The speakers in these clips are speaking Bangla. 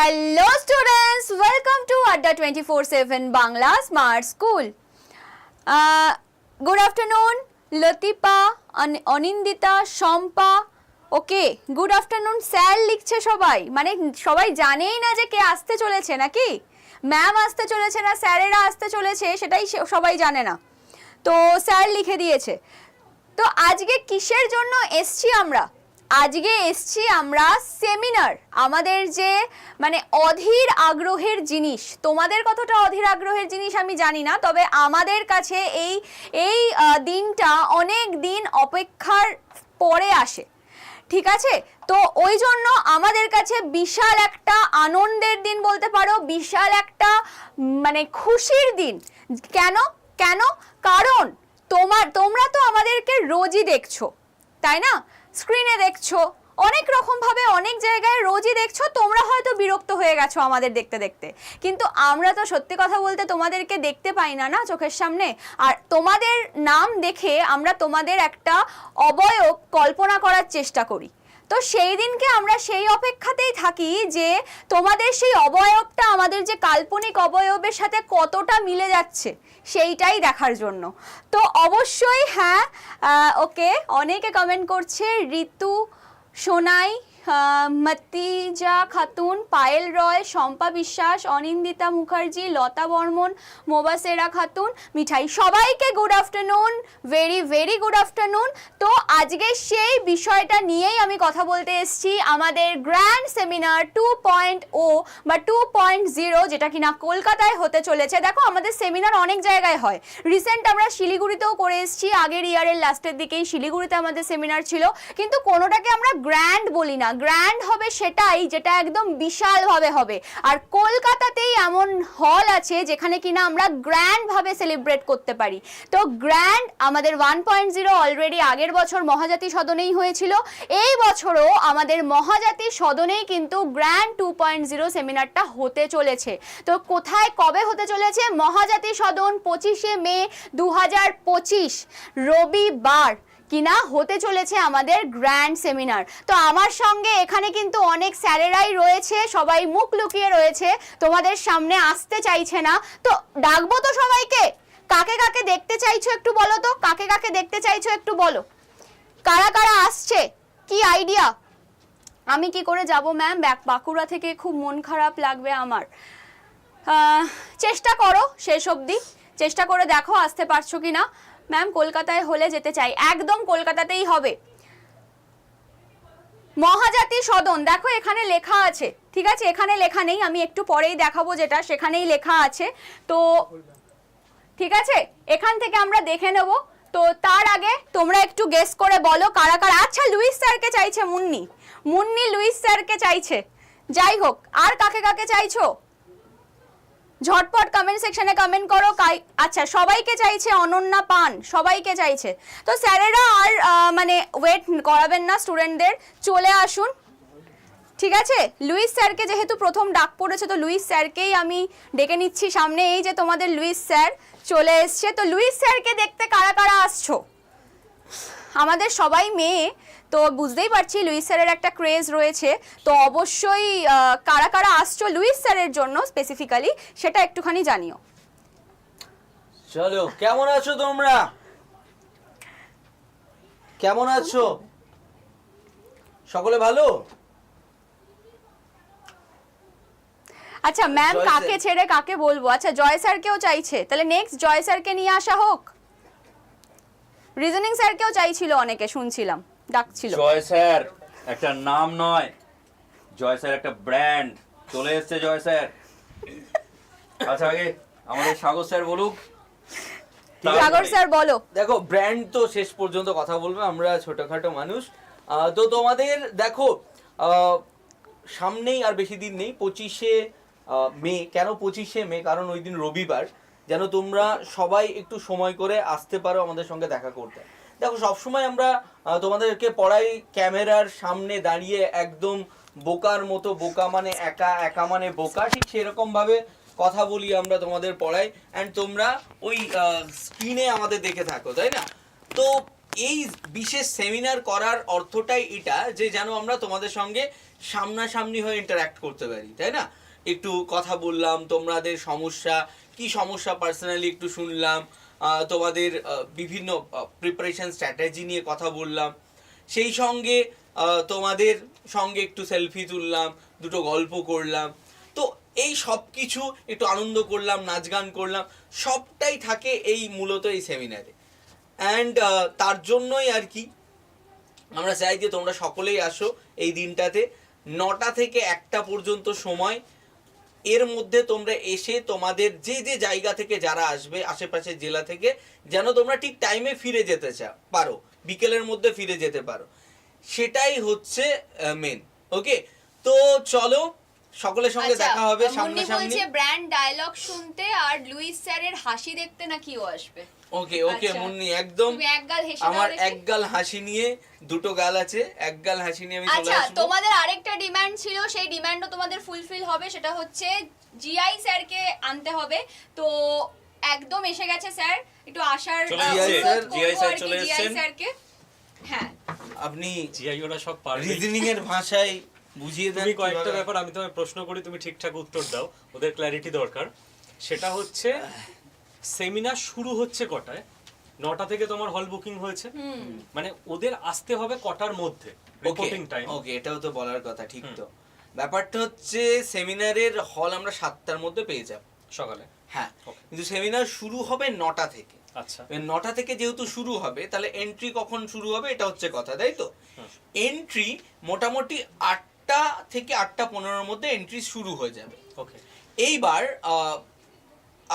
Hello students welcome to Adda twenty four seven Bangla smart school good afternoon Latipa on- Anindita Shampa okay good afternoon sir লিখছে সবাই মানে সবাই জানেই না যে কে আসতে চলেছে নাকি ম্যাম আসতে চলেছে না স্যারেরা আসতে চলেছে সেটাই সবাই জানে না তো স্যার লিখে দিয়েছে তো আজকে কিসের জন্য এসছি আমরা আজকে এসছি আমরা সেমিনার আমাদের যে মানে অধীর আগ্রহের জিনিস। তোমাদের কতটা অধীর আগ্রহের জিনিস আমি জানি না, তবে আমাদের কাছে এই এই দিনটা অনেক দিন অপেক্ষার পরে আসে। ঠিক আছে? তো ওই জন্য আমাদের কাছে বিশাল একটা আনন্দের দিন বলতে পারো, বিশাল একটা মানে খুশির দিন। কেন? কেন? কারণ তোমার, তোমরা তো আমাদেরকে রোজই দেখছ, তাই না? স্ক্রিনে দেখছ? অনেক রকমভাবে অনেক জায়গায় রোজই দেখছ, তোমরা হয়তো বিরক্ত হয়ে গেছো আমাদের দেখতে দেখতে। কিন্তু আমরা তো সত্যি কথা বলতে তোমাদেরকে দেখতে পাই না না, চোখের সামনে? আর তোমাদের নাম দেখে আমরা তোমাদের একটা অবয়ব কল্পনা করার চেষ্টা করি। তো সেই দিনকে আমরা সেই অপেক্ষাতেই থাকি যে তোমাদের সেই অবয়বটা, আমাদের যে কাল্পনিক অবয়বের সাথে কতটা মিলে যাচ্ছে, সেইটাই দেখার জন্য। তো অবশ্যই হ্যাঁ ওকে অনেকে কমেন্ট করছে, ঋতু, সোনাই মতিজা খাতুন, পায়েল রয়, শম্পা বিশ্বাস, অনিন্দিতা মুখার্জি, লতা বর্মন মোবাসেরা খাতুন, মিঠাই সবাইকে good afternoon very very good afternoon তো আজকে সেই বিষয়টা নিয়েই আমি কথা বলতে এসেছি আমাদের গ্র্যান্ড সেমিনার টু পয়েন্ট ও বা টু পয়েন্ট জিরো যেটা কিনা কলকাতায় হতে চলেছে। দেখো, আমাদের সেমিনার অনেক জায়গায় হয়। রিসেন্ট আমরা শিলিগুড়িতেও করে এসেছি, আগের ইয়ারের লাস্টের দিকেই শিলিগুড়িতে আমাদের সেমিনার ছিল। কিন্তু কোনোটাকে আমরা গ্র্যান্ড বলি না। গ্র্যান্ড হবে সেটাই, যেটা একদম বিশালভাবে হবে। আর কলকাতাতেই এমন হল আছে যেখানে কিনা আমরা গ্র্যান্ড ভাবে সেলিব্রেট করতে পারি। তো গ্র্যান্ড আমাদের ওয়ান পয়েন্ট জিরো অলরেডি আগের বছর মহাজাতি সদনেই হয়েছিল। এই বছরও আমাদের মহাজাতি সদনেই কিন্তু গ্র্যান্ড টু পয়েন্ট জিরো সেমিনারটা হতে চলেছে। তো কোথায় কবে হতে চলেছে? মহাজাতি সদন পঁচিশে মে দু হাজার পঁচিশ, রবিবার। কিনা হতে চলেছে আমাদের গ্র্যান্ড সেমিনার তো আমার সঙ্গে এখানে কিন্তু অনেক স্যারেরাই রয়েছে, সবাই মুখ লুকিয়ে রয়েছে, তোমাদের সামনে আসতে চাইছে না। তো ডাকবো তো সবাইকে। কাকে কাকে দেখতে চাইছো একটু বলো তো? কাকে কাকে দেখতে চাইছো একটু বলো। কারা কারা আসছে? কি আইডিয়া আমি কি করে যাব ম্যাম ব্যাক, বাঁকুড়া থেকে খুব মন খারাপ লাগবে আমার। চেষ্টা করো শেষ অবধি। চেষ্টা করে দেখো, আসতে পারছ কি না ম্যাম কলকাতায় হলে যেতে চাই। একদম কলকাতাতেই হবে। মহাজাতি সদন, দেখো এখানে লেখা আছে, ঠিক আছে? এখানে লেখা নেই, আমি একটু পরেই দেখাবো যেটা, সেখানেই লেখা আছে। তো, ঠিক আছে? এখান থেকে আমরা দেখে নেব। তো, তার আগে তোমরা একটু গেস করে বলো কারা কারা। আচ্ছা লুইস স্যারকে চাইছে মুন্নি। মুন্নি লুইস স্যারকে চাইছে। যাই হোক, আর কাকে কাকে চাইছো? ঝটপট কমেন্ট সেকশনে কমেন্ট করো। কাই- আচ্ছা সবাইকে চাইছে অনন্যা পান, সবাইকে চাইছে। তো স্যারেরা আর মানে ওয়েট করাবেন না স্টুডেন্টদের চলে আসুন। ঠিক আছে? লুইস স্যারকে যেহেতু প্রথম ডাক পড়েছে, তো লুইস স্যারকেই আমি ডেকে নিচ্ছি সামনে। এই যে তোমাদের লুইস স্যার চলে এসছে। তো লুইস স্যারকে দেখতে কারা কারা আসছো? আমাদের সবাই মেয়ে। তো বুঝতেই পারছি লুইস স্যারের একটা ক্রেজ রয়েছে। তো অবশ্যই কারা কারা আসছো লুইস স্যারের জন্য স্পেসিফিক্যালি সেটা একটুখানি জানিও। চলো কেমন আছো তোমরা? কেমন আছো? সকলে ভালো? আচ্ছা ম্যাম কাকে ছেড়ে কাকে বলব? আচ্ছা জয় স্যারকেও চাইছে? তাহলে নেক্সট জয় স্যারকে নিয়ে আসা হোক। রিজনিং স্যারকেও চাইছিল অনেকে শুনছিলাম। ডাকছিল। জয় স্যার একটা নাম নয়। জয় স্যার একটা ব্র্যান্ড। চলে এসেছে জয় স্যার। আচ্ছা আগে আমাদের সাগর স্যার বলুক। সাগর স্যার বলো? দেখো ব্র্যান্ড তো শেষ পর্যন্ত কথা বলবে আমরা ছোটখাটো মানুষ। আহ, তো তোমাদের দেখো আহ, সামনেই আর বেশি দিন নেই পঁচিশে মে। কেন পঁচিশে মে? কারণ ওই দিন রবিবার। যেন তোমরা সবাই একটু সময় করে আসতে পারো আমাদের সঙ্গে দেখা করতে। দেখো, সবসময় আমরা তোমাদেরকে পড়াই ক্যামেরার সামনে দাঁড়িয়ে একদম বোকার মতো, বোকা মানে একা একা মানে বোকা। ঠিক সেরকম ভাবে কথা বলি আমরা তোমাদের পড়াই। অ্যান্ড তোমরা ওই স্ক্রিনে আমাদের দেখে থাকো, তাই না? তো এই বিশেষ সেমিনার করার অর্থটাই এটা যে যেন আমরা তোমাদের সঙ্গে সামনাসামনি হয়ে ইন্টারাক্ট করতে পারি, তাই না? একটু কথা বললাম, তোমাদের সমস্যা, কি সমস্যা পার্সোনালি একটু শুনলাম তোমাদের বিভিন্ন প্রিপারেশন স্ট্র্যাটেজি নিয়ে কথা বললাম। সেই সঙ্গে তোমাদের সঙ্গে একটু সেলফি তুললাম, দুটো গল্প করলাম। তো এই সব কিছু একটু আনন্দ করলাম, নাচ গান করলাম, সবটাই থাকে এই, মূলত এই সেমিনারে অ্যান্ড তার জন্যই আর কি, আমরা চাই যে তোমরা সকলেই আসো এই দিনটাতে। নটা থেকে একটা পর্যন্ত সময় এর মধ্যে তোমরা এসে তোমাদের যে যে জায়গা থেকে যারা আসবে আশেপাশে জেলা থেকে যেন তোমরা ঠিক টাইমে ফিরে যেতে চাও পারো। বিকেলের মধ্যে ফিরে যেতে পারো। সেটাই হচ্ছে মেন ওকে তো চলো সকলের সঙ্গে আচ্ছা, দেখা হবে সামনে সামনে ব্র্যান্ড ডায়লগ শুনতে আর লুইস স্যারের হাসি দেখতে নাকি ও আসবে। ওকে ওকে আচ্ছা। মুন্নি একদম আমার এক গাল হাসি নিয়ে দুটো গাল আছে এক গাল হাসি নিয়ে আমি আচ্ছা তোমাদের আরেকটা ডিমান্ড ছিল সেই ডিমান্ডও তোমাদের ফুলফিল হবে সেটা হচ্ছে জিআই স্যারকে আনতে হবে। তো একদম এসে গেছে স্যার একটু আসার GI স্যার চলে এসেছেন। স্যারকে। হ্যাঁ। আপনি জিআই ওরা সব পারবে। রিজনিং এর ভাষায় বুঝিয়ে দেন তুমি কয়েকটা ব্যাপার আমি তোমায় প্রশ্ন করি তুমি ঠিকঠাক উত্তর দাও ওদের ক্ল্যারিটি দরকার। সেটা হচ্ছে সেমিনার শুরু হচ্ছে কটায়? নটা থেকে তোমার হল বুকিং হয়েছে? মানে ওদের আসতে হবে কটার মধ্যে রিপোর্টিং টাইম ওকে এটাও তো বলার কথা ঠিক তো। ব্যাপারটা হচ্ছে সেমিনারের হল আমরা সাতটার মধ্যে পেয়ে যাব। সকালে? হ্যাঁ কিন্তু সেমিনার শুরু হবে নটা থেকে। আচ্ছা। নটা থেকে যেহেতু শুরু হবে তাহলে এন্ট্রি কখন শুরু হবে এটা হচ্ছে কথা তাই তো? এন্ট্রি মোটামুটি আটটা থেকে আটটা পনেরোর মধ্যে এন্ট্রি শুরু হয়ে যাবে। ওকে এইবার আহ,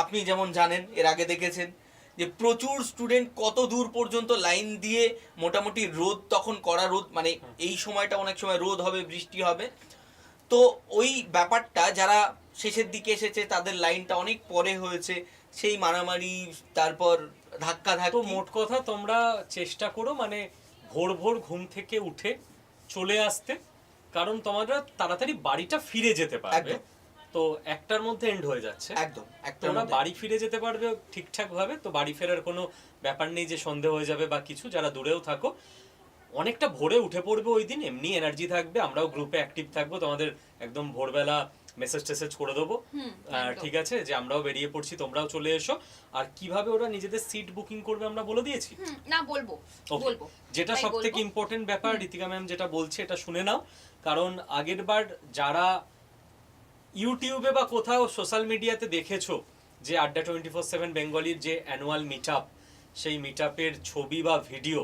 আপনি যেমন জানেন এর আগে দেখেছেন যে প্রচুর স্টুডেন্ট কত দূর পর্যন্ত লাইন দিয়ে মোটামুটি রোদ তখন করা রোদ মানে এই সময়টা অনেক সময় রোদ হবে বৃষ্টি হবে। তো ওই ব্যাপারটা যারা শেষের দিকে এসেছে তাদের লাইনটা অনেক পরে হয়েছে। সেই মারামারি তারপর ধাক্কা ধাক্কি মোট কথা তোমরা চেষ্টা করো মানে ভোর ভোর ঘুম থেকে উঠে চলে আসতে। কারণ তোমরা তাড়াতাড়ি বাড়িটা ফিরে যেতে পারবে। তো একটার মধ্যে এন্ড হয়ে যাচ্ছে। একদম একটা তোমরা বাড়ি ফিরে যেতে পারবে ঠিকঠাক ভাবে তো বাড়ি ফেরার কোনো ব্যাপার নেই যে সন্ধে হয়ে যাবে বা কিছু যারা দূরেও থাকো। অনেকটা ভোরে উঠে পড়বে ওই দিন এমনি এনার্জি থাকবে আমরাও গ্রুপে অ্যাক্টিভ থাকব তোমাদের একদম ভোরবেলা মেসেজ টেসেজ করে দেবো। হুম, ঠিক আছে যে আমরাও বেরিয়ে পড়ছি তোমরাও চলে এসো। আর কীভাবে ওরা নিজেদের সিট বুকিং করবে আমরা বলে দিয়েছি? না বলব বলব। যেটা সব থেকে ইম্পর্টেন্ট ব্যাপার ঋতিকা ম্যাম যেটা বলছে এটা শুনে নাও। কারণ আগের বার যারা ইউটিউবে বা কোথাও সোশ্যাল মিডিয়াতে দেখেছ যে আড্ডা টোয়েন্টি ফোর সেভেন বেঙ্গলির যে অ্যানুয়াল মিট সেই মিট ছবি বা ভিডিও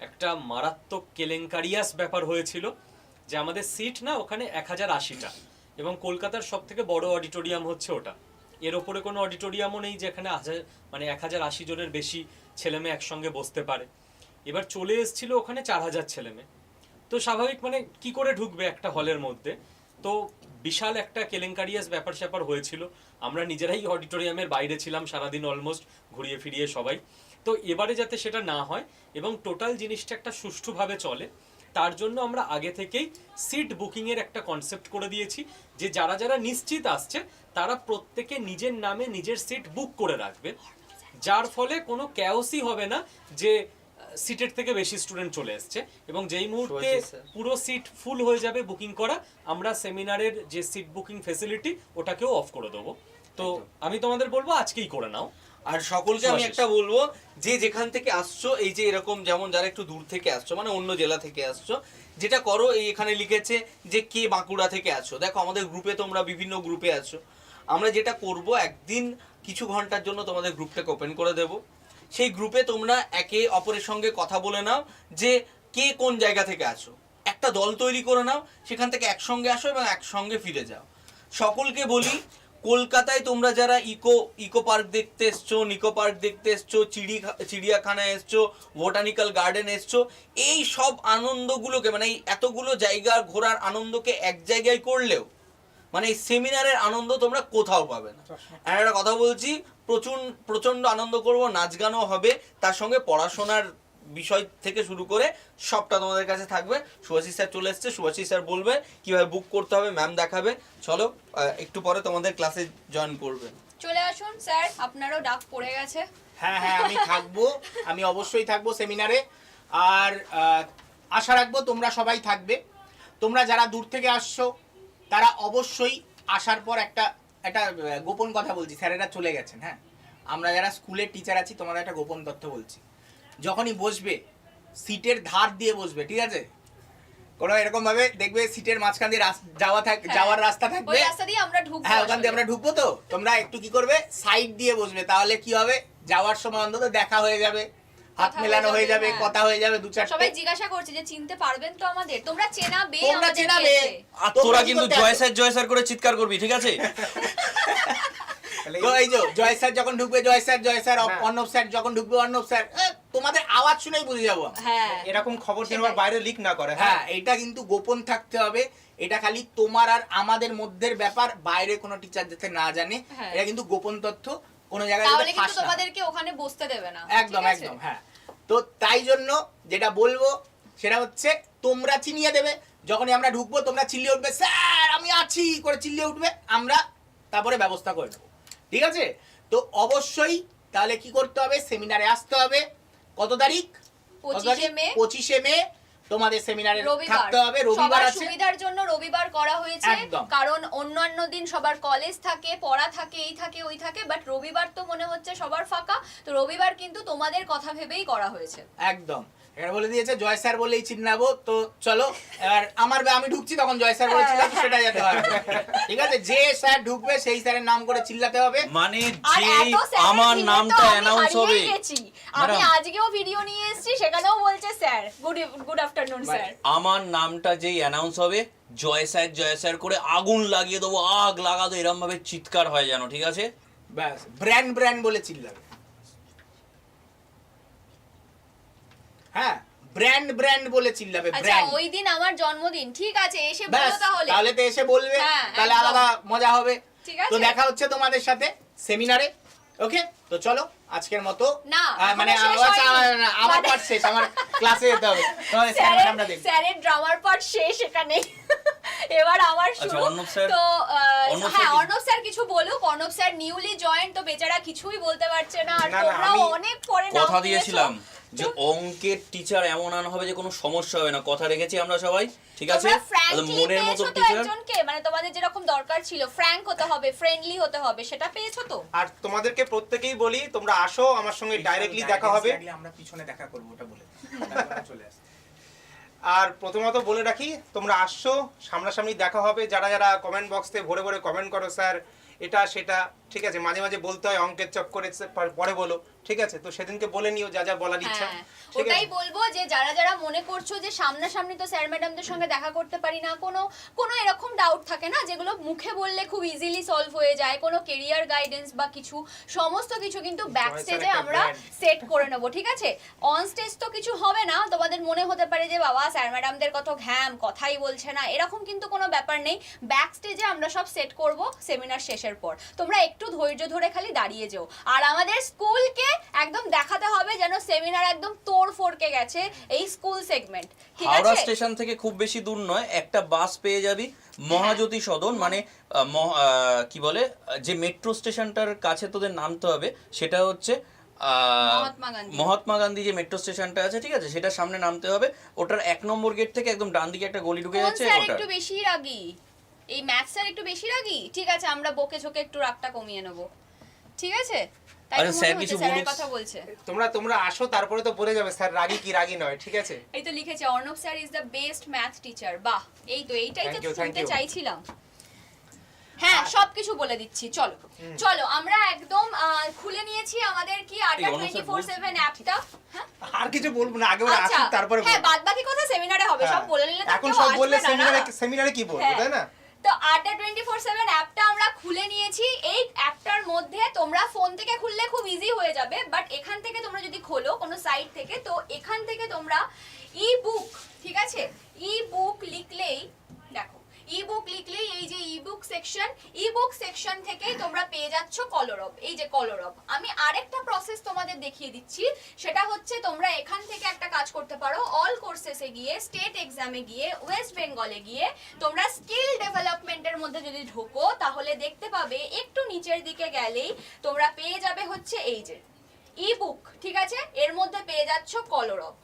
একটা মারাত্মক কেলেঙ্কারিয়াস ব্যাপার হয়েছিল যে আমাদের সিট না ওখানে এক হাজার আশিটা এবং কলকাতার সব থেকে বড় অডিটোরিয়াম হচ্ছে ওটা। এর ওপরে কোনো অডিটোরিয়ামও নেই যেখানে হাজার মানে এক হাজার আশি জনের বেশি ছেলেমেয়ে একসঙ্গে বসতে পারে। এবার চলে এসেছিল ওখানে চার হাজার ছেলেমেয়ে। তো স্বাভাবিক মানে কি করে ঢুকবে একটা হলের মধ্যে? তো বিশাল একটা কেলেঙ্কারিয়াস ব্যাপার স্যাপার হয়েছিল। আমরা নিজেরাই অডিটোরিয়ামের বাইরে ছিলাম সারাদিন অলমোস্ট ঘুরিয়ে ফিরিয়ে সবাই। তো এবারে যাতে সেটা না হয় এবং টোটাল জিনিসটা একটা সুষ্ঠুভাবে চলে, তার জন্য আমরা আগে থেকেই সিট বুকিংয়ের একটা কনসেপ্ট করে দিয়েছি যে যারা যারা নিশ্চিত আসছে, তারা প্রত্যেকে নিজের নামে নিজের সিট বুক করে রাখবে। যার ফলে কোনো ক্যাওসই হবে না যে সিটের থেকে বেশি স্টুডেন্ট চলে এসছে এবং যেই মুহূর্তে পুরো সিট ফুল হয়ে যাবে বুকিং করা আমরা সেমিনারের যে সিট বুকিং ফেসিলিটি ওটাকেও অফ করে দেবো। তো আমি তোমাদের বলব আজকেই করে নাও। আর সকলকে আমি একটা বলব যে যেখান থেকে আসছো এই যে এরকম যেমন যারা একটু দূর থেকে আসছো মানে অন্য জেলা থেকে আসছো যেটা করো এই এখানে লিখেছে যে কে বাঁকুড়া থেকে আছো। দেখো আমাদের গ্রুপে তোমরা বিভিন্ন গ্রুপে আছো। আমরা যেটা করব একদিন কিছু ঘণ্টার জন্য তোমাদের গ্রুপটাকে ওপেন করে দেব। সেই গ্রুপে তোমরা একে অপরের সঙ্গে কথা বলে নাও যে কে কোন জায়গা থেকে আছো। একটা দল তৈরি করে নাও, সেখান থেকে একসঙ্গে আসো এবং একসঙ্গে ফিরে যাও। সকলকে বলি, কলকাতায় তোমরা যারা ইকো ইকো পার্ক দেখতে এসছো, নিকো পার্ক দেখতে এসছো, চিড়ি চিড়িয়াখানায় এসছো, বোটানিক্যাল গার্ডেন এসছো, এই সব আনন্দগুলোকে মানে এতগুলো জায়গা ঘোরার আনন্দকে এক জায়গায় করলেও মানে এই সেমিনারের আনন্দ তোমরা কোথাও পাবে না। আর একটা কথা বলছি প্রচুর প্রচণ্ড আনন্দ করব নাচ গানও হবে তার সঙ্গে পড়াশোনার বিষয় থেকে শুরু করে সবটা তোমাদের কাছে থাকবে। সুভাষিস স্যার চলে এসছে সুভাষিস স্যার বলবে কীভাবে বুক করতে হবে ম্যাম দেখাবে। চলো একটু পরে তোমাদের ক্লাসে জয়েন করবে। চলে আসুন স্যার আপনারও ডাক পড়ে গেছে। হ্যাঁ হ্যাঁ আমি থাকব আমি অবশ্যই থাকব সেমিনারে আর আশা রাখব তোমরা সবাই থাকবে। তোমরা যারা দূর থেকে আসছো তারা অবশ্যই আসার পর একটা একটা গোপন কথা বলছি স্যারেরা চলে গেছেন হ্যাঁ? আমরা যারা স্কুলের টিচার আছি তোমাদের একটা গোপন তথ্য বলছি। যখনই বসবে সিটের ধার দিয়ে বসবে ঠিক আছে? কোনো এরকম ভাবে দেখবে সিটের মাঝখান দিয়ে যাওয়া থাক হ্যাঁ। যাওয়ার রাস্তা থাকবে। হ্যাঁ ওখান দিয়ে আমরা ঢুকবো তো। তোমরা একটু কি করবে? সাইড দিয়ে বসবে তাহলে কি হবে? যাওয়ার সময় অন্তত দেখা হয়ে যাবে। হাত মেলানো হয়ে যাবে, হ্যাঁ। কথা হয়ে যাবে দু চারটে। সবাই জিজ্ঞাসা করছে যে চিনতে পারবেন তো আমাদের? তোমরা চেনাবে তোমরা চেনাবে তোরা কিন্তু করে চিৎকার করবি ঠিক আছে? এই যে জয় স্যার যখন ঢুকবে জয় স্যার জয় স্যার হ্যাঁ। অর্ণব স্যার যখন ঢুকবে অর্ণব স্যার তোমাদের আওয়াজ শুনেই বুঝে যাব। হ্যাঁ। এরকম খবর যেন বাইরে লিক না করে হ্যাঁ? এটা কিন্তু গোপন থাকতে হবে। এটা খালি তোমার আর আমাদের মধ্যের ব্যাপার বাইরে কোনো টিচার যাতে না জানে। এটা কিন্তু গোপন তথ্য। কোনো জায়গায় তাহলে কিন্তু। তোমাদেরকে ওখানে বসতে দেবে না। একদম একদম হ্যাঁ। তো তাই জন্য যেটা বলব সেটা হচ্ছে তোমরা চিনিয়ে দেবে। যখনই আমরা ঢুকবো তোমরা চিল্লিয়ে উঠবে স্যার আমি আছি! করে চিল্লিয়ে উঠবে। আমরা তারপরে ব্যবস্থা করে নেব ঠিক আছে? তো অবশ্যই তাহলে কি করতে হবে? সেমিনারে আসতে হবে। কত তারিখ? 25 মে। 25 মে। তোমাদের সেমিনারে থাকতে হবে রবিবার আছে। সুবিধার জন্য রবিবার করা হয়েছে কারণ অন্যান্য দিন সবার কলেজ থাকে পড়া থাকে এই থাকে ওই থাকে বাট রবিবার তো মনে হচ্ছে সবার ফাঁকা তো রবিবার কিন্তু তোমাদের কথা ভেবেই করা হয়েছে। একদম। এখানে বলে দিয়েছে জয় স্যার বলেই চিন্নাবো। তো চলো এবার আমার আমি ঢুকছি তখন জয় স্যার বলেছিলাম সেটা যেতে হবে। ঠিক আছে যে স্যার ঢুকবে সেই স্যারের নাম করে চিল্লাতে হবে। মানে যেই আমার নামটা অ্যানাউন্স হবে। আমি আজকেও ভিডিও নিয়ে এসেছি সেখানেও বলছে sir good good afternoon sir আমার নামটা যেই অ্যানাউন্স হবে জয় স্যার জয় স্যার করে আগুন লাগিয়ে দেবো আগ লাগাতো এরম ভাবে চিৎকার হয় যেন ঠিক আছে? ব্যাস ব্র্যান্ড ব্র্যান্ড বলে চিল্লাবে। হ্যাঁ ব্র্যান্ড ব্র্যান্ড বলে চিল্লাবে আচ্ছা ব্র্যান্ড ওই দিন আমার জন্মদিন ঠিক আছে এসে ব্যাস বলো তাহলে। তাহলে তো এসে বলবে হ্যাঁ, তাহলে একদম। আলাদা মজা হবে। ঠিক আছে। তো দেখা হচ্ছে তোমাদের সাথে সেমিনারে ওকে? তো চলো আজকের মতো। না, আহ, এখনও মানে শেষ আচ্ছা, হয়নি। আমার মানে- পার্ট শেষ আমার ক্লাসে যেতে হবে। তোমাদের স্যারের স্যারের ড্রামার পার্ট শেষ এখানে এবার আমার আচ্ছা, শুরু। তো হ্যাঁ অর্ণব স্যার কিছু বলুক। অর্ণব স্যার নিউলি জয়েন তো বেচারা কিছুই বলতে পারছে না। আর তোমরাও অনেক পরে কথা দিয়েছিলাম যে অঙ্কের টিচার এমন আনা হবে যে কোনো সমস্যা হবে না। কথা রেখেছি আমরা সবাই ঠিক আছে? মনের মতো টিচার একজনকে মানে তোমাদের যেরকম দরকার ছিল ফ্র্যাঙ্ক হতে হবে ফ্রেন্ডলি হতে হবে সেটা পেয়েছ তো? আর তোমাদেরকে প্রত্যেকেই বলি তোমরা আসো আমার সঙ্গে ডাইরেক্টলি দেখা হবে। আমরা পিছনে দেখা করব ওটা বলে চলে আসে। আর প্রথমত বলে রাখি, তোমরা আসছো, সামনাসামনি দেখা হবে। যারা যারা কমেন্ট বক্সতে ভরে ভরে কমেন্ট করো, স্যার, এটা, সেটা ঠিক আছে মাঝে মাঝে বলতে হয় অঙ্কের চক করে পরে বলো ঠিক আছে? তো সেদিনকে বলে নিও যা যা বলার ইচ্ছা হ্যাঁ ওটাই বলব যে যারা যারা মনে করছ যে সামনাসামনি তো স্যার ম্যাডামদের সঙ্গে দেখা করতে পারি না কোনো কোনো এরকম ডাউট থাকে না যেগুলো মুখে বললে খুব ইজিলি সলভ হয়ে যায় কোনো কেরিয়ার গাইডেন্স বা কিছু সমস্ত কিছু কিন্তু ব্যাক স্টেজে আমরা সেট করে নেব ঠিক আছে? অন স্টেজ তো কিছু হবে না তোমাদের মনে হতে পারে যে বাবা স্যার ম্যাডামদের কত ঘ্যাম কথাই বলছে না এরকম কিন্তু কোনো ব্যাপার নেই। ব্যাক স্টেজে আমরা সব সেট করব সেমিনার শেষের পর। তোমরা একটু ধৈর্য ধরে খালি দাঁড়িয়ে যেও। আর আমাদের স্কুলকে একদম দেখাতে হবে যেন সেমিনার একদম তোড় ফোড়কে গেছে এই স্কুল সেগমেন্ট ঠিক হাওড়া স্টেশন থেকে খুব বেশি দূর নয় একটা বাস পেয়ে যাবি মহাজ্যোতি সদন মানে কি বলে যে মেট্রো স্টেশনটার কাছে তোদের নামতে হবে সেটা হচ্ছে মহাত্মা গান্ধী। যে মেট্রো স্টেশনটা আছে ঠিক আছে? সেটা সামনে নামতে হবে। ওটার এক নম্বর গেট থেকে একদম ডান দিকে একটা গলি ঢুকে যাচ্ছে ওটা একটু বেশি রাগি? এই ম্যাথ স্যার একটু বেশি রাগি? ঠিক আছে আমরা বকে ঝোকে একটু রাগটা কমিয়ে নেব। ঠিক আছে? তাই স্যার কিছু কথা বলছে। তোমরা তোমরা আসো তারপরে তো বলে যাবে। স্যার রাগি কি রাগি নয় ঠিক আছে? এই তো লিখেছে Arnab sir is the best math teacher বাহ এই তো এইটাই তো শুনতে চাইছিলাম। হ্যাঁ সবকিছু বলে দিচ্ছি চলো। চলো আমরা একদম আহ, খুলে নিয়েছি আমাদের কি আড্ডা এই অর্ণব টোয়েন্টি স্যার ফোর বলছে। সেভেন অ্যাপটা? হ্যাঁ? আর কিছু বলব না আগে ওরা আচ্ছা। আসুক তারপরে হ্যাঁ বলব। বাদ বাকি কথা সেমিনারে হবে সব হ্যাঁ। বলে নিলে এখন সব বললে? সেমিনারে সেমিনারে কি বলব হ্যাঁ। তাই না? তো আড্ডা টোয়েন্টি ফোর সেভেন অ্যাপটা আমরা খুলে নিয়েছি। এই অ্যাপটার মধ্যে তোমরা ফোন থেকে খুললে খুব ইজি হয়ে যাবে বাট এখান থেকে তোমরা যদি খোলো কোনো সাইট থেকে, তো এখান থেকে তোমরা ই বুক ঠিক আছে? ই বুক লিখলেই দেখো ই বুক লিখলেই এই যে ebook section e book section থেকেই তোমরা পেয়ে যাচ্ছ কলরব। এই যে কলরব। আমি আরেকটা প্রসেস তোমাদের দেখিয়ে দিচ্ছি। সেটা হচ্ছে তোমরা এখান থেকে একটা কাজ করতে পারো। অল কোর্সেসে গিয়ে স্টেট এক্সামে গিয়ে ওয়েস্ট বেঙ্গলে গিয়ে তোমরা স্কিল ডেভেলপমেন্টের মধ্যে যদি ঢোকো, তাহলে দেখতে পাবে একটু নিচের দিকে গেলেই তোমরা পেয়ে যাবে হচ্ছে এই যে ইবুক ঠিক আছে? এর মধ্যে পেয়ে যাচ্ছ কলরব।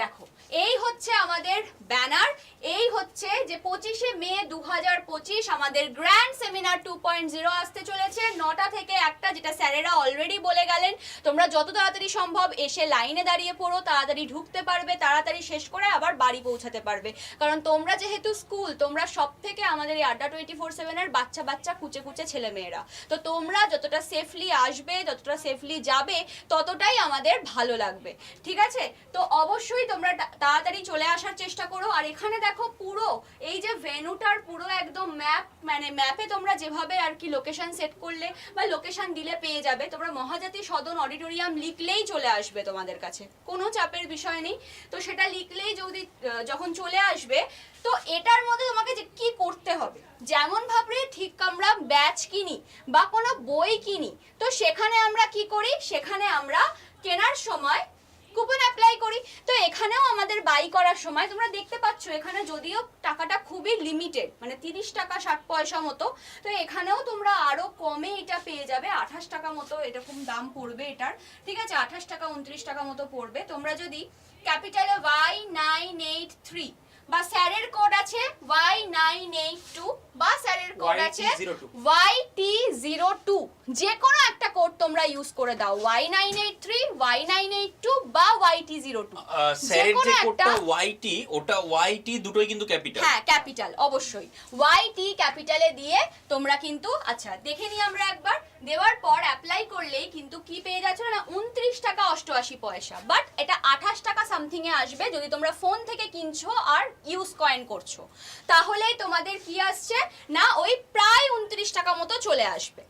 দেখো, এই হচ্ছে আমাদের ব্যানার, এই হচ্ছে যে পঁচিশে মে দু হাজার পঁচিশ আমাদের grand seminar two point zero আসতে চলেছে। নটা থেকে একটা যেটা স্যারেরা অলরেডি বলে গেলেন, তোমরা যত তাড়াতাড়ি সম্ভব এসে লাইনে দাঁড়িয়ে পড়ো, তাড়াতাড়ি ঢুকতে পারবে, তাড়াতাড়ি শেষ করে আবার বাড়ি পৌঁছাতে পারবে। কারণ তোমরা যেহেতু স্কুল, তোমরা সব থেকে আমাদের এই আড্ডা টোয়েন্টি ফোর সেভেনের বাচ্চা বাচ্চা, কুচে কুচে ছেলে মেয়েরা তো তোমরা যতটা সেফলি আসবে, যতটা সেফলি যাবে, ততটাই আমাদের ভালো লাগবে। ঠিক আছে? তো অবশ্যই তোমরা তাড়াতাড়ি চলে আসার চেষ্টা করো। আর এখানে দেখো পুরো, এই যে ভেনুটার পুরো একদম ম্যাপ মানে ম্যাপে তোমরা যেভাবে আর কি লোকেশন সেট করলে বা লোকেশন দিলে পেয়ে যাবে, তোমরা মহাজাতি সদন অডিটোরিয়াম লিখলেই চলে আসবে তোমাদের কাছে। কোনো চাপের বিষয় নেই। তো সেটা লিখলেই যদি যখন চলে আসবে, তো এটার মধ্যে তোমাকে যে কি করতে হবে? যেমন ভাবে ঠিক আমরা ব্যাচ কিনি বা কোনো বই কিনি, তো সেখানে আমরা কি করি? সেখানে আমরা কেনার সময় কুপন অ্যাপ্লাই করি। তো এখানেও আমাদের বাই করার সময়, তোমরা দেখতে পাচ্ছ, এখানে যদিও টাকাটা খুবই লিমিটেড মানে তিরিশ টাকা, ষাট পয়সা মতো, তো এখানেও তোমরা আরও কমে এটা পেয়ে যাবে। আঠাশ টাকা মতো এরকম দাম পড়বে এটার। ঠিক আছে? আঠাশ টাকা, উনত্রিশ টাকা মতো পড়বে। তোমরা যদি ক্যাপিটালে ওয়াই নাইন এইট থ্রি বা স্যারের কোড আছে ওয়াই নাইন এইট টু বা স্যারের কোড আছে YT02 Y T zero two যে কোনো একটা কোড তোমরা ইউজ করে দাও Y nine eight three Y nine eight two বা ওয়াই টি জিরো টু স্যারের যে কোডটা ওয়াইটি ওটা ওয়াইটি দুটোই কিন্তু ক্যাপিটাল হ্যাঁ ক্যাপিটাল অবশ্যই। ওয়াই টি ক্যাপিটালে দিয়ে তোমরা কিন্তু আচ্ছা দেখে নিই আমরা একবার। দেওয়ার পর অ্যাপ্লাই করলেই কিন্তু কি পেয়ে যাচ্ছ না উনত্রিশ টাকা অষ্টআশি পয়সা। বাট এটা আঠাশ টাকা সামথিং এ আসবে। যদি তোমরা ফোন থেকে কিনছো আর ইউজ কয়েন করছ। তাহলে তোমাদের কি আসছে? না, ওই প্রায় উনত্রিশ টাকা মতো চলে আসবে।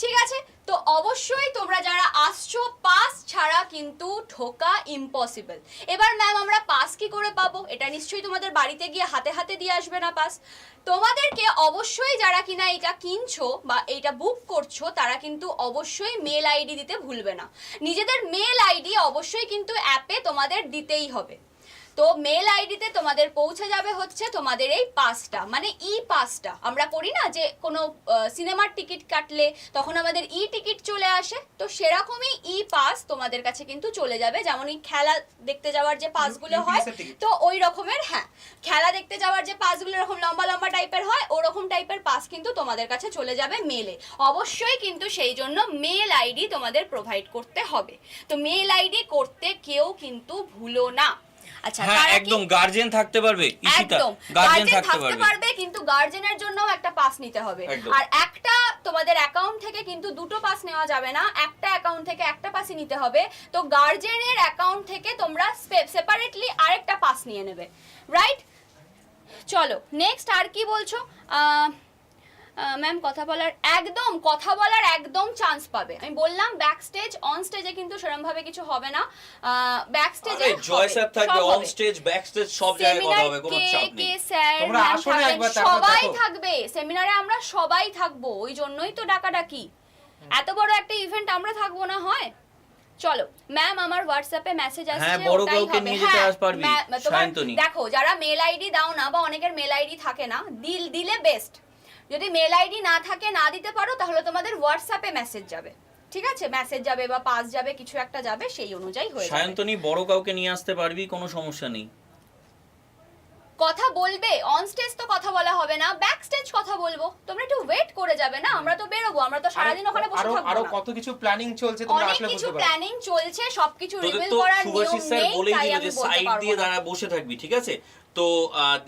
ঠিক আছে? তো অবশ্যই তোমরা যারা আসছো পাস ছাড়া কিন্তু ঢোকা ইম্পসিবল এবার ম্যাম আমরা পাস কি করে পাবো? এটা নিশ্চয়ই তোমাদের বাড়িতে গিয়ে হাতে হাতে দিয়ে আসবে না পাস তোমাদেরকে অবশ্যই যারা কিনা এটা কিনছো বা এটা বুক করছ, তারা কিন্তু অবশ্যই মেল আইডি দিতে ভুলবে না। নিজেদের মেল আইডি অবশ্যই কিন্তু অ্যাপে তোমাদের দিতেই হবে। তো মেল আইডিতে তোমাদের পৌঁছে যাবে হচ্ছে তোমাদের এই পাসটা মানে ই পাসটা আমরা করি না যে কোনো সিনেমার টিকিট কাটলে তখন আমাদের ই টিকিট চলে আসে। তো সেরকমই ই পাস তোমাদের কাছে কিন্তু চলে যাবে। যেমন এই খেলা দেখতে যাওয়ার যে পাসগুলো হয়। তো ওই রকমের হ্যাঁ খেলা দেখতে যাওয়ার যে পাসগুলো এরকম লম্বা লম্বা টাইপের হয় ওরকম টাইপের পাস কিন্তু তোমাদের কাছে চলে যাবে মেলে অবশ্যই কিন্তু সেই জন্য মেল আইডি তোমাদের প্রোভাইড করতে হবে। তো মেল আইডি করতে কেউ কিন্তু ভুলো না। আচ্ছা হ্যাঁ একদম গার্জেন থাকতে পারবে একদম গার্জেন থাকতে পারবে। কিন্তু গার্জেনের জন্য একটা পাস নিতে হবে। আর একটা তোমাদের অ্যাকাউন্ট থেকে কিন্তু দুটো পাস নেওয়া যাবে না একটা অ্যাকাউন্ট থেকে একটা পাসই নিতে হবে। তো গার্জেনের অ্যাকাউন্ট থেকে তোমরা সেপারেটলি আরেকটা পাস নিয়ে নেবে। রাইট চলো নেক্সট আর কি বলছো? ম্যাম কথা বলার একদম কথা বলার একদম চান্স পাবে। আমি বললাম ব্যাক স্টেজ অন স্টেজে কিন্তু সেরকম ভাবে কিছু হবে না। ব্যাক স্টেজে জয় স্যার থাকবে অন স্টেজ ব্যাক স্টেজ সব জায়গায় কথা হবে কোনো চাপ নেই। তোমরা আসো না একবার, সবাই থাকবে। সেমিনারে আমরা সবাই থাকব ওই জন্যই তো ডাকাডাকি। এত বড় একটা ইভেন্ট আমরা থাকব না হয়? চলো ম্যাম আমার হোয়াটসঅ্যাপে মেসেজ আসছে হ্যাঁ, বড় ওটাই কাউকে হবে। নিয়ে যেতে হ্যাঁ। দেখো যারা মেল আইডি দাও না বা অনেকের মেল আইডি থাকে না দিল দিলে বেস্ট যদি মেল আইডি না থাকে না দিতে পারো তাহলে তোমাদের হোয়াটসঅ্যাপে মেসেজ যাবে। ঠিক আছে? মেসেজ যাবে বা পাস যাবে কিছু একটা যাবে সেই অনুযায়ী হয়ে যাবে। সায়ন্তনী বড় কাউকে নিয়ে আসতে পারবি কোনো সমস্যা নেই। কথা বলবে? অন স্টেজ তো কথা বলা হবে না ব্যাক স্টেজ কথা বলব। তোমরা একটু ওয়েট করে যাবে না আমরা তো বেরোবো আমরা তো সারাদিন ওখানে বসে থাকব আরও। কত কিছু প্ল্যানিং চলছে তোমরা আসলে কিছু বুঝতে পারবে প্ল্যানিং চলছে সবকিছু রিভিল করার নিয়ম নেই তাই আমি যে বলতে সাইড পারব দিয়ে দাঁড়া বসে থাকবি ঠিক আছে? তো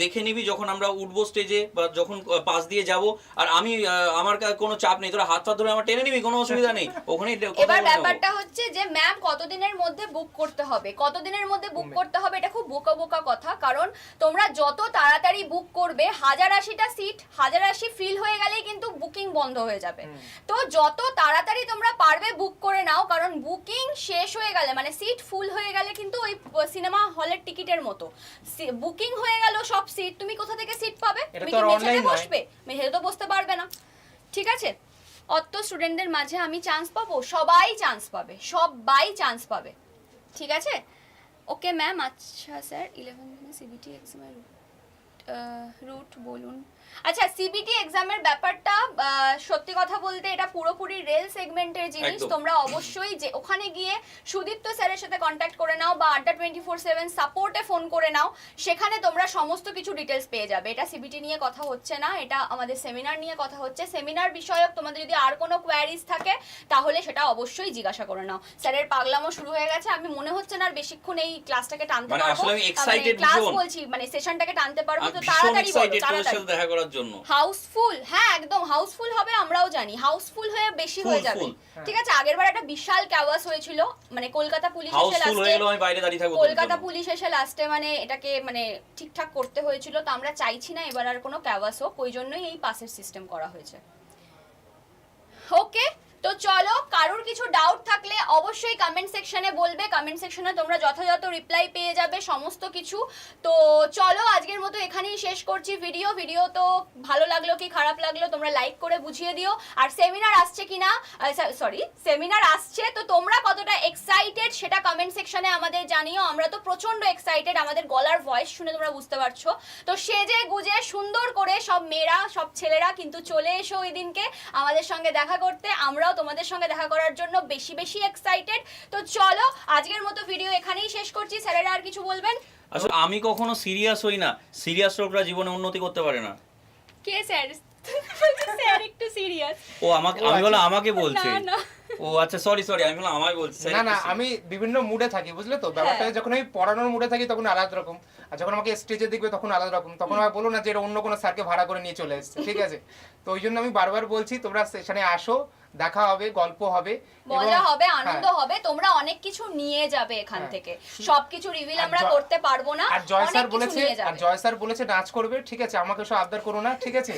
দেখে নিবি যখন আমরা উঠবো স্টেজে বা যখন পাশ দিয়ে যাব। আর আমি আমার কোনো চাপ নেই। তোরা হাত পা ধরে আমার টেনে নিবি কোনো অসুবিধা নেই। ওখানেই কথা এবার ব্যাপারটা হচ্ছে যে ম্যাম কতদিনের মধ্যে বুক করতে হবে? কতদিনের মধ্যে বুক করতে হবে? এটা খুব বোকা বোকা কথা। কারণ তোমরা যত তাড়াতাড়ি বুক করবে হাজার আশিটা সিট হাজার আশি ফিল হয়ে গেলেই কিন্তু বুকিং বন্ধ হয়ে যাবে। তো যত তাড়াতাড়ি তোমরা পারবে বুক করে নাও কারণ বুকিং শেষ হয়ে গেলে মানে সিট ফুল হয়ে গেলে কিন্তু ওই সিনেমা হলের টিকিটের মতো। বুকিং হয়ে গেল সব সিট তুমি কোথা থেকে সিট পাবে? তুমি কি মেঝেতে বসবে? মেঝেতে তো বসতে পারবে না। ঠিক আছে? অত স্টুডেন্টদের মাঝে আমি চান্স পাবো? সবাই চান্স পাবে। সবাই চান্স পাবে। ঠিক আছে? ওকে ম্যাম আচ্ছা স্যার ইলেভেন সিবিটি এক্সামের রুট বলুন। আচ্ছা সিবিটি এক্সামের ব্যাপারটা সত্যি কথা বলতে এটা পুরোপুরি রেল সেগমেন্টের জিনিস। তোমরা অবশ্যই যে ওখানে গিয়ে সুদীপ্ত স্যারের সাথে কন্ট্যাক্ট করে নাও বা আড্ডা টোয়েন্টি ফোর সেভেন সাপোর্টে ফোন করে নাও। সেখানে তোমরা সমস্ত কিছু ডিটেলস পেয়ে যাবে। এটা সিবিটি নিয়ে কথা হচ্ছে না এটা আমাদের সেমিনার নিয়ে কথা হচ্ছে। সেমিনার বিষয়ক তোমাদের যদি আর কোনো কোয়ারিজ থাকে তাহলে সেটা অবশ্যই জিজ্ঞাসা করে নাও। স্যারের পাগলামো শুরু হয়ে গেছে। আমি মনে হচ্ছে না আর বেশিক্ষণ এই ক্লাসটাকে টানতে মানে পারব। আসলে আমি excited ক্লাস বলছি মানে সেশনটাকে টানতে পারব তো তাড়াতাড়ি বলো তাড়াতাড়ি। দেখা করার জন্য। হাউসফুল হ্যাঁ একদম হাউসফুল হবে আমরাও জানি। হাউসফুল হয়ে বেশি হয়ে যাবে। ঠিক আছে আগের বার একটা বিশাল ক্যাওয়াস হয়েছিল মানে কলকাতা পুলিশ এসে হাউসফুল হয়ে লাস্টে কলকাতা পুলিশ এসে লাস্টে মানে এটাকে মানে ঠিকঠাক করতে হয়েছিল তো আমরা চাইছি না এবার আর কোনো ক্যাওয়াস হোক ওই জন্যই এই পাসের সিস্টেম করা হয়েছে। ওকে তো চলো, কারোর কিছু ডাউট থাকলে অবশ্যই কমেন্ট সেকশনে বলবে। কমেন্ট সেকশনে তোমরা যথাযথ রিপ্লাই পেয়ে যাবে সমস্ত কিছু। তো চলো, আজকের মতো এখানেই শেষ করছি ভিডিও ভিডিও তো ভালো লাগল কি খারাপ লাগল তোমরা লাইক করে বুঝিয়ে দিও। আর সেমিনার আসছে কিনা সরি সেমিনার আসছে, তো তোমরা কতটা এক্সাইটেড সেটা কমেন্ট সেকশনে আমাদের জানিও। আমরা তো প্রচণ্ড এক্সাইটেড আমাদের গলার ভয়েস শুনে তোমরা বুঝতে পারছ। তো সেজে গুজে সুন্দর করে সব মেয়েরা, সব ছেলেরা কিন্তু চলে এসো ওই দিনকে আমাদের সঙ্গে দেখা করতে। আমরাও তোমাদের সঙ্গে দেখা করার জন্য বেশি বেশি এক্সাইটেড তো চলো আজকের মতো ভিডিও এখানেই শেষ করছি। স্যারেরা আর কিছু বলবেন? আসলে আমি কখনো সিরিয়াস হই না। সিরিয়াস লোকরা জীবনে উন্নতি করতে পারে না। কে স্যার? স্যার একটু সিরিয়াস ও আমাকে আমি বললাম আমাকে বলছে। না, না। ও আচ্ছা সরি সরি আমি বললাম আমাকে বলছে। না না আমি বিভিন্ন মুডে থাকি বুঝলে তো? ব্যাপারটা হ্যাঁ। যখন আমি পড়ানোর মুডে থাকি তখন আলাদা রকম। আর যখন আমাকে স্টেজে দেখবে তখন আলাদা রকম। তখন আমি বলো না যে এটা অন্য কোনো স্যারকে ভাড়া করে নিয়ে চলে এসেছে ঠিক আছে? তো ওই জন্য আমি বারবার বলছি তোমরা সেখানে আসো দেখা হবে গল্প হবে মজা হবে আনন্দ হ্যাঁ। হবে তোমরা অনেক কিছু নিয়ে যাবে এখান হ্যাঁ। থেকে। সবকিছু রিভিল আমরা করতে পারব না আর জয় স্যার বলেছে আর জয় স্যার বলেছে নাচ করবে ঠিক আছে আমাকে সব আবদার করো না ঠিক আছে?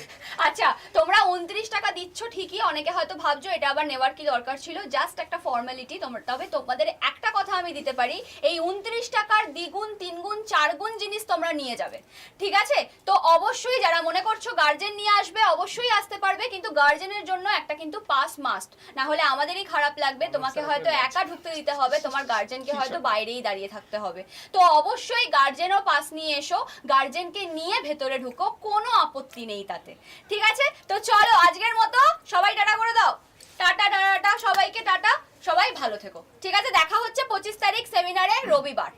আচ্ছা তোমরা উনত্রিশ টাকা দিচ্ছ ঠিকই অনেকে হয়তো ভাবছ এটা আবার নেওয়ার কি দরকার ছিল জাস্ট একটা ফর্মালিটি তোমার তবে তোমাদের একটা কথা আমি দিতে পারি এই উনত্রিশ টাকার দ্বিগুণ তিনগুণ চারগুণ জিনিস তোমরা নিয়ে যাবে। ঠিক আছে? তো অবশ্যই যারা মনে করছ গার্জেন নিয়ে আসবে অবশ্যই আসতে পারবে কিন্তু গার্জেনের জন্য একটা কিন্তু পাস মাস্ট না হলে আমাদেরই খারাপ লাগবে তোমাকে হয়তো একা ঢুকতে দিতে হবে তোমার গার্জেনকে হয়তো বাইরেই দাঁড়িয়ে থাকতে হবে। তো অবশ্যই গার্জেনও পাস নিয়ে এসো গার্জেনকে নিয়ে ভেতরে ঢুকো কোনো আপত্তি নেই তাতে। ঠিক আছে? তো চলো আজকের মতো সবাই টাটা করে দাও। টাটা টাটা সবাইকে টাটা সবাই ভালো থেকো। ঠিক আছে? দেখা হচ্ছে পঁচিশ তারিখ সেমিনারে রবিবার।